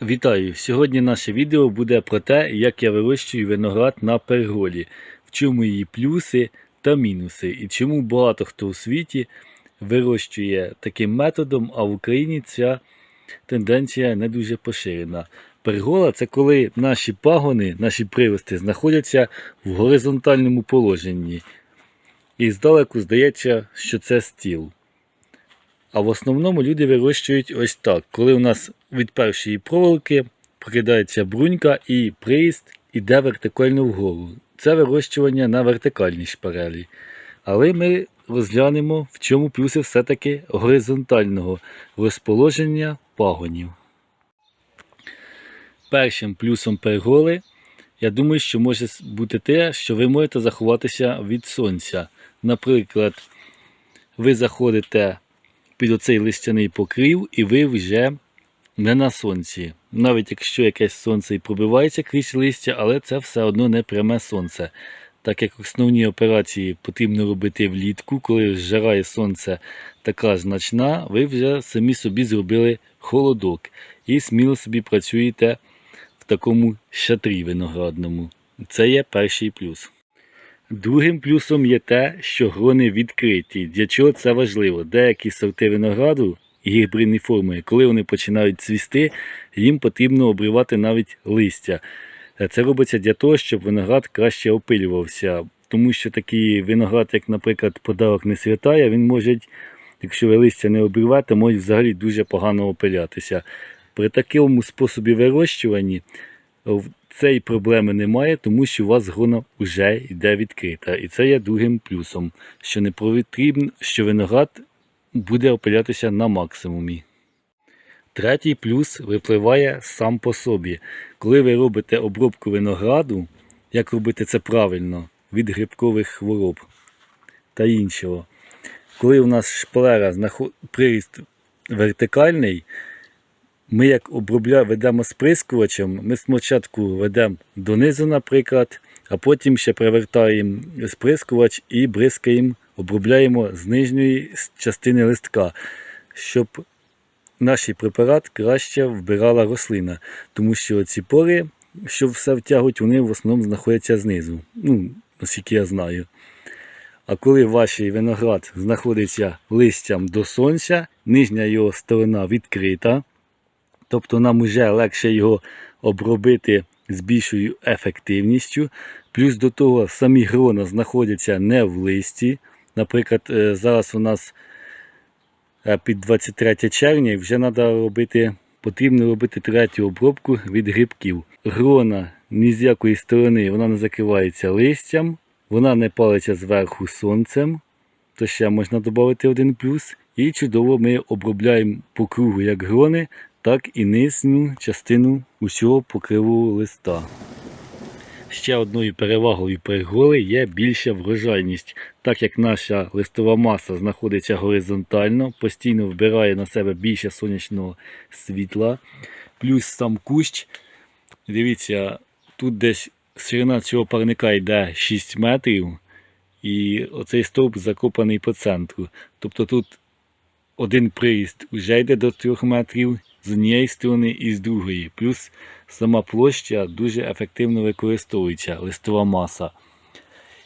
Вітаю! Сьогодні наше відео буде про те, як я вирощую виноград на перголі, в чому її плюси та мінуси, і чому багато хто у світі вирощує таким методом, а в Україні ця тенденція не дуже поширена. Пергола це коли наші пагони, наші прирости знаходяться в горизонтальному положенні. І здалеку здається, що це стіл. А в основному люди вирощують ось так. Коли у нас від першої проволоки прокидається брунька і приїзд іде вертикально вгору. Це вирощування на вертикальній шпарелі. Але ми розглянемо, в чому плюси все-таки горизонтального розположення пагонів. Першим плюсом перголи, я думаю, що може бути те, що ви можете заховатися від сонця. Наприклад, ви заходите під оцей листяний покрив, і ви вже не на сонці. Навіть якщо якесь сонце і пробивається крізь листя, але це все одно не пряме сонце. Так як основні операції потрібно робити влітку, коли зжирає сонце така значна, ви вже самі собі зробили холодок і сміло собі працюєте в такому шатрі виноградному. Це є перший плюс. Другим плюсом є те, що грони відкриті. Для чого це важливо? Деякі сорти винограду і гібридні форми, коли вони починають цвісти, їм потрібно обривати навіть листя. Це робиться для того, щоб виноград краще опилювався. Тому що такий виноград, як, наприклад, подарок не святая, він може, якщо ви листя не обривати, може взагалі дуже погано опилятися. При такому способі вирощування цієї проблеми немає, тому що у вас грона вже йде відкрита. І це є другим плюсом, що не потрібно, що виноград буде опилятися на максимумі. Третій плюс випливає сам по собі. Коли ви робите обробку винограду, як робити це правильно від грибкових хвороб та іншого. Коли у нас шпалера приріст вертикальний, ми як обробля... ведемо сприскувачем, ми спочатку ведемо донизу, наприклад, а потім ще привертаємо сприскувач і бризкаємо, обробляємо з нижньої частини листка, щоб наш препарат краще вбирала рослина. Тому що ці пори, що все втягують, вони в основному знаходяться знизу. Ну, наскільки я знаю. А коли ваш виноград знаходиться листям до сонця, нижня його сторона відкрита, тобто нам вже легше його обробити з більшою ефективністю. Плюс до того самі грона знаходяться не в листі. Наприклад, е, зараз у нас е, під 23 червня вже треба робити, потрібно робити третю обробку від грибків. Грона ні з якої сторони вона не закривається листям, вона не палиться зверху сонцем. То ще можна додати один плюс. І чудово ми обробляємо по кругу як грони, так і нижню частину усього покриву листа. Ще одною перевагою перголи є більша врожайність, так як наша листова маса знаходиться горизонтально, постійно вбирає на себе більше сонячного світла, плюс сам кущ. Дивіться, тут десь ширина цього парника йде 6 метрів, і оцей стовп закопаний по центру. Тобто тут один приїзд вже йде до 3 метрів з однієї сторони і з другої. Плюс сама площа дуже ефективно використовується, листова маса.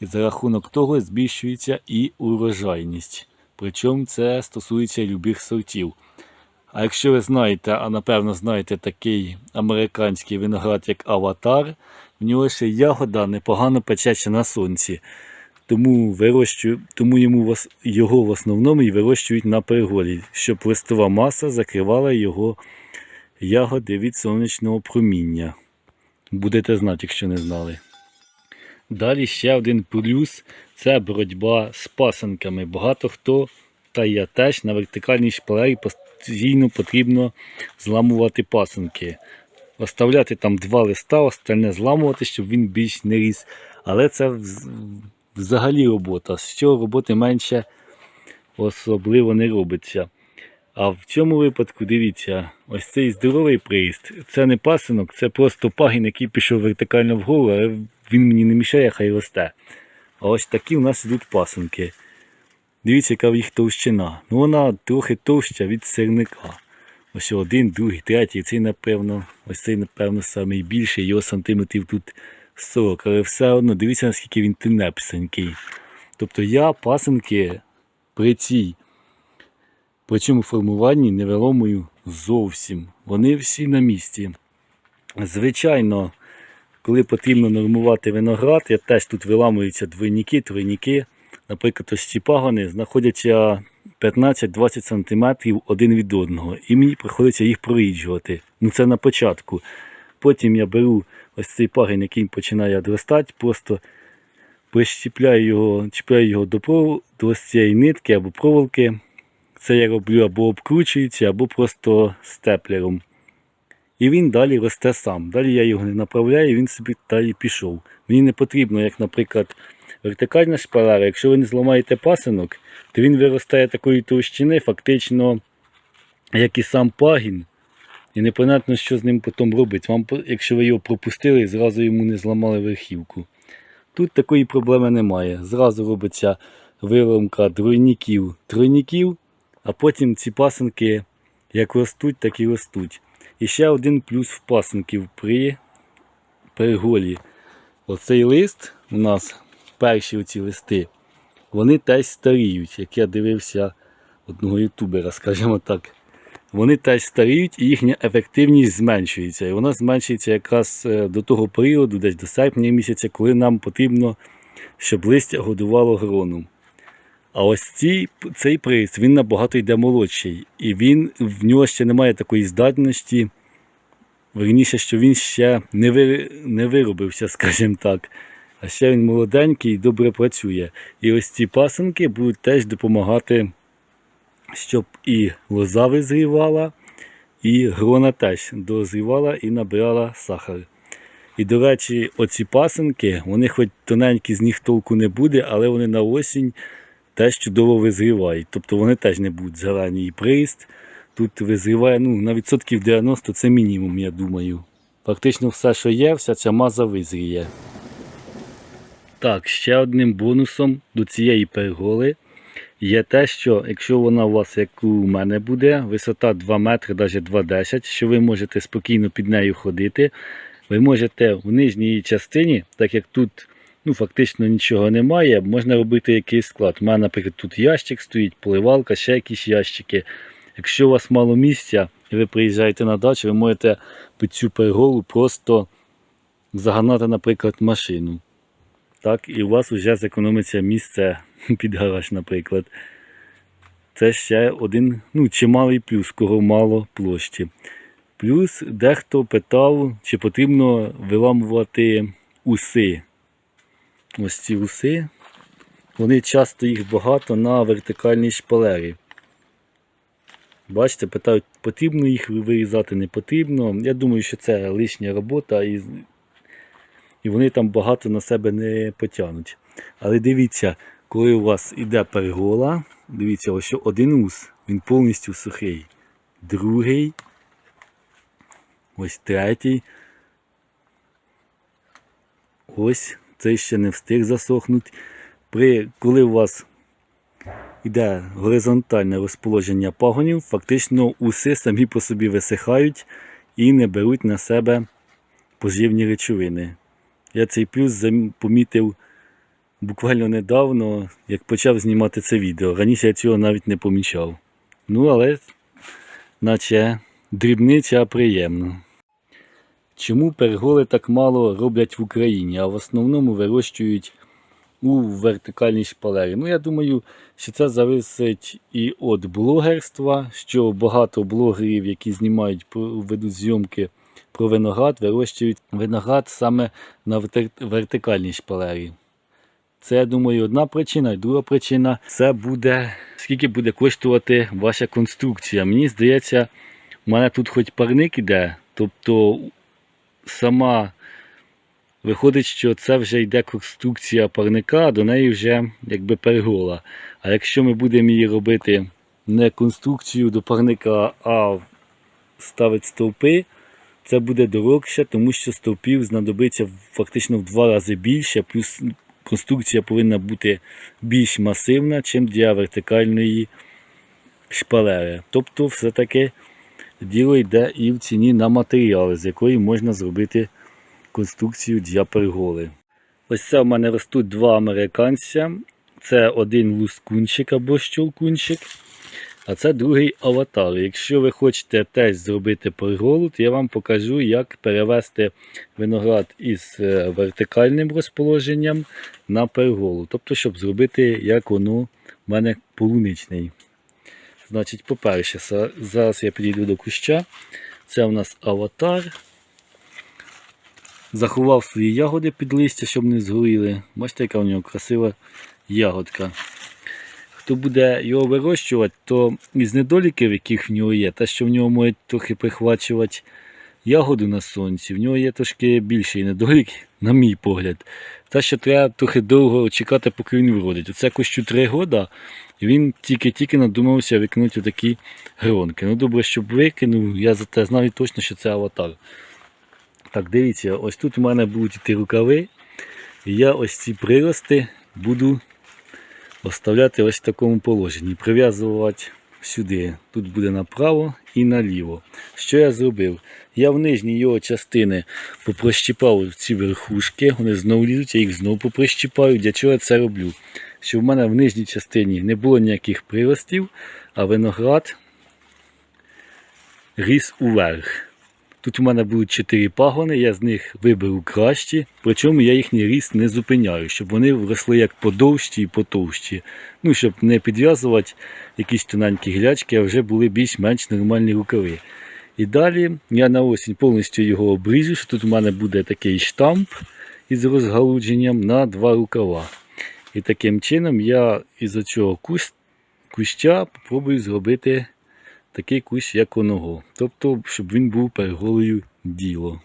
І за рахунок того збільшується і урожайність. Причому це стосується любих сортів. А якщо ви знаєте, а напевно знаєте такий американський виноград, як аватар, в нього ще ягода непогано печеться на сонці. Тому вирощую, тому йому його в основному і вирощують на перголі, щоб листова маса закривала його ягоди від сонячного проміння. Будете знати, якщо не знали. Далі ще один плюс це боротьба з пасенками. Багато хто, та я теж на вертикальній шпалері постійно потрібно зламувати пасенки. Оставляти там два листа, остальне зламувати, щоб він більш не ріс. Але це взагалі робота. З цього роботи менше особливо не робиться. А в цьому випадку, дивіться, ось цей здоровий приїзд, це не пасинок, це просто пагін, який пішов вертикально вгору, але він мені не мішає, хай росте. А ось такі у нас ідуть пасинки. Дивіться, яка в їх товщина. Ну вона трохи товща від сирника. Ось один, другий, третій, цей, напевно, ось цей, напевно, найбільший, його сантиметрів тут 40, але все одно дивіться, наскільки він тенепсенький. Тобто я пасенки при цій, при цьому формуванні не виломую зовсім. Вони всі на місці. Звичайно, коли потрібно нормувати виноград, я теж тут виламуються двойники, тройники. Наприклад, ось ці пагони знаходяться 15-20 см один від одного. І мені приходиться їх проріджувати. Ну це на початку. Потім я беру ось цей пагін, який починає відростати, просто прищіпляю його, чіпляю його до, пров... до цієї нитки або проволоки. Це я роблю або обкручується, або просто степлером. І він далі росте сам. Далі я його не направляю, він собі далі пішов. Мені не потрібно, як, наприклад, вертикальна шпалера. Якщо ви не зламаєте пасинок, то він виростає такої товщини, фактично, як і сам пагін. І непонятно, що з ним потім робить. Вам, якщо ви його пропустили, зразу йому не зламали верхівку. Тут такої проблеми немає. Зразу робиться виломка двойників, тройників, а потім ці пасинки як ростуть, так і ростуть. І ще один плюс в пасинків при переголі. Оцей лист у нас, перші оці листи, вони теж старіють, як я дивився одного ютубера, скажімо так. Вони теж старіють і їхня ефективність зменшується. І вона зменшується якраз е, до того періоду, десь до серпня місяця, коли нам потрібно, щоб листя годувало гроном. А ось ці, цей приз він набагато йде молодший. І він, в нього ще немає такої здатності. Верніше, що він ще не, ви, не виробився, скажімо так. А ще він молоденький і добре працює. І ось ці пасенки будуть теж допомагати, щоб і лоза визрівала, і грона теж дозрівала і набирала сахар. І, до речі, оці пасенки, вони хоч тоненькі з них толку не буде, але вони на осінь теж чудово визрівають. Тобто вони теж не будуть зелені. І приїзд тут визріває ну, на відсотків 90 це мінімум, я думаю. Фактично все, що є, вся ця маза визріє. Так, ще одним бонусом до цієї перголи є те, що якщо вона у вас, як у мене буде, висота 2 метри, навіть 2,10, що ви можете спокійно під нею ходити, ви можете в нижній частині, так як тут ну, фактично нічого немає, можна робити якийсь склад. У мене, наприклад, тут ящик стоїть, поливалка, ще якісь ящики. Якщо у вас мало місця і ви приїжджаєте на дачу, ви можете під цю перголу просто загнати, наприклад, машину. Так, і у вас вже зекономиться місце під гараж, наприклад. Це ще один ну, чималий плюс, кого мало площі. Плюс дехто питав, чи потрібно виламувати уси. Ось ці уси. Вони часто їх багато на вертикальній шпалері. Бачите, питають, потрібно їх вирізати, не потрібно. Я думаю, що це лишня робота і, і вони там багато на себе не потягнуть. Але дивіться, коли у вас іде пергола, дивіться, ось що один ус, він повністю сухий. Другий, ось третій. Ось цей ще не встиг засохнути. При, коли у вас йде горизонтальне розположення пагонів, фактично уси самі по собі висихають і не беруть на себе поживні речовини. Я цей плюс помітив буквально недавно, як почав знімати це відео. Раніше я цього навіть не помічав. Ну, але наче дрібниця а приємно. Чому перголи так мало роблять в Україні, а в основному вирощують у вертикальній шпалері? Ну, я думаю, що це зависить і від блогерства, що багато блогерів, які знімають, ведуть зйомки про виноград, вирощують виноград саме на вертикальній шпалері. Це, я думаю, одна причина. І друга причина це буде, скільки буде коштувати ваша конструкція. Мені здається, у мене тут хоч парник іде, тобто сама виходить, що це вже йде конструкція парника, до неї вже якби пергола. А якщо ми будемо її робити не конструкцію до парника, а ставити стовпи, це буде дорогше, тому що стовпів знадобиться фактично в два рази більше, плюс конструкція повинна бути більш масивна, ніж для вертикальної шпалери. Тобто, все-таки діло йде і в ціні на матеріали, з якої можна зробити конструкцію для перголи. Ось це в мене ростуть два американця. Це один лускунчик або щолкунчик, а це другий аватар. Якщо ви хочете теж зробити перголу, я вам покажу, як перевести виноград із е, вертикальним розположенням на перголу. Тобто, щоб зробити, як воно в мене полуничний. Значить, по-перше, зараз я підійду до куща. Це у нас аватар. Заховав свої ягоди під листя, щоб не згоріли. Бачите, яка у нього красива ягодка. Хто буде його вирощувати, то із недоліків, яких в нього є, те, що в нього може трохи прихвачувати ягоду на сонці, в нього є трошки більший недолік, на мій погляд. Те, що треба трохи довго чекати, поки він вродить. Оце кущу 3 роки, і він тільки-тільки надумався викинути такі гронки. Ну добре, щоб викинув, я зате знаю точно, що це аватар. Так, дивіться, ось тут у мене будуть йти рукави. І я ось ці прирости буду оставляти ось в такому положенні. Прив'язувати сюди. Тут буде направо і наліво. Що я зробив? Я в нижній його частини попрощіпав ці верхушки, вони знову лізуть, я їх знову попрощіпаю. Для чого я це роблю? Щоб в мене в нижній частині не було ніяких приростів, а виноград ріс уверх. Тут у мене будуть 4 пагони, я з них виберу кращі, причому я їхній ріст не зупиняю, щоб вони вросли як подовші і потовщі. Ну, щоб не підв'язувати якісь тоненькі глячки, а вже були більш-менш нормальні рукави. І далі я на осінь повністю його обріжу, що тут у мене буде такий штамп із розгалудженням на два рукава. І таким чином я із оцього кущ, куща попробую зробити такий кущ, як оного. Тобто, щоб він був перголою діло.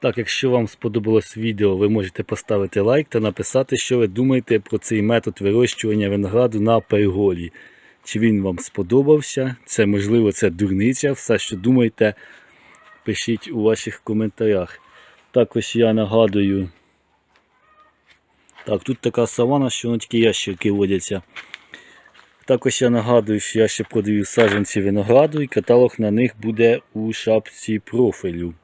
Так, якщо вам сподобалось відео, ви можете поставити лайк та написати, що ви думаєте про цей метод вирощування винограду на перголі. Чи він вам сподобався? Це можливо це дурниця. Все, що думаєте, пишіть у ваших коментарях. Також я нагадую. Так, тут така савана, що тільки ящерки водяться. Також я нагадую, що я ще продаю саджанці винограду і каталог на них буде у шапці профілю.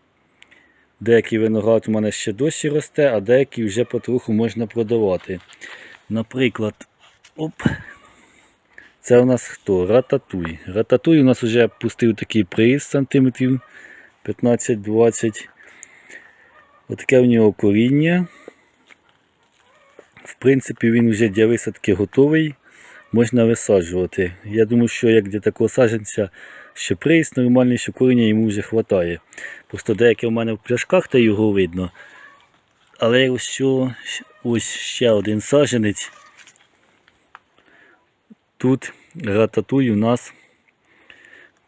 Деякий виноград у мене ще досі росте, а деякий вже потроху можна продавати. Наприклад, оп, це у нас хто? Рататуй. Рататуй у нас вже пустив такий приїзд сантиметрів 15-20. Отаке в нього коріння. В принципі, він вже для висадки готовий можна висаджувати. Я думаю, що як для такого саджанця ще приїзд нормальний, що коріння йому вже вистачає. Просто деяке в мене в пляшках, та його видно. Але ось, що, ось ще один саджанець. Тут рататуй у нас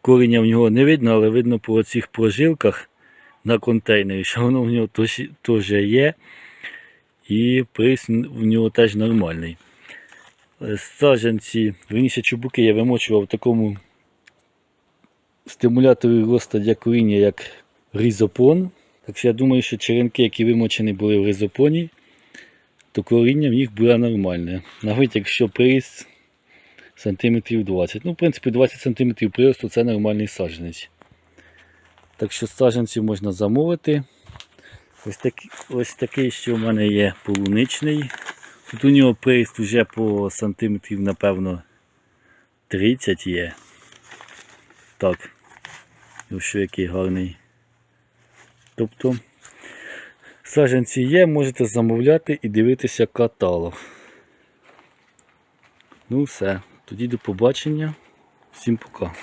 коріння в нього не видно, але видно по цих прожилках на контейнері, що воно в нього теж є. І приз в нього теж нормальний. Саджанці, верніше чубуки я вимочував в такому стимуляторі росту для коріння, як різопон. Так що я думаю, що черенки, які вимочені були в ризопоні, то коріння в них буде нормальне. Навіть якщо приріст сантиметрів 20. Ну, в принципі, 20 сантиметрів приросту це нормальний саджанець. Так що саджанців можна замовити. Ось такий, ось такий, що в мене є полуничний. Тут у нього приріст вже по сантиметрів, напевно, 30 є. Так. Ось що який гарний. Тобто саджанці є, можете замовляти і дивитися каталог. Ну все. Тоді до побачення. Всім пока.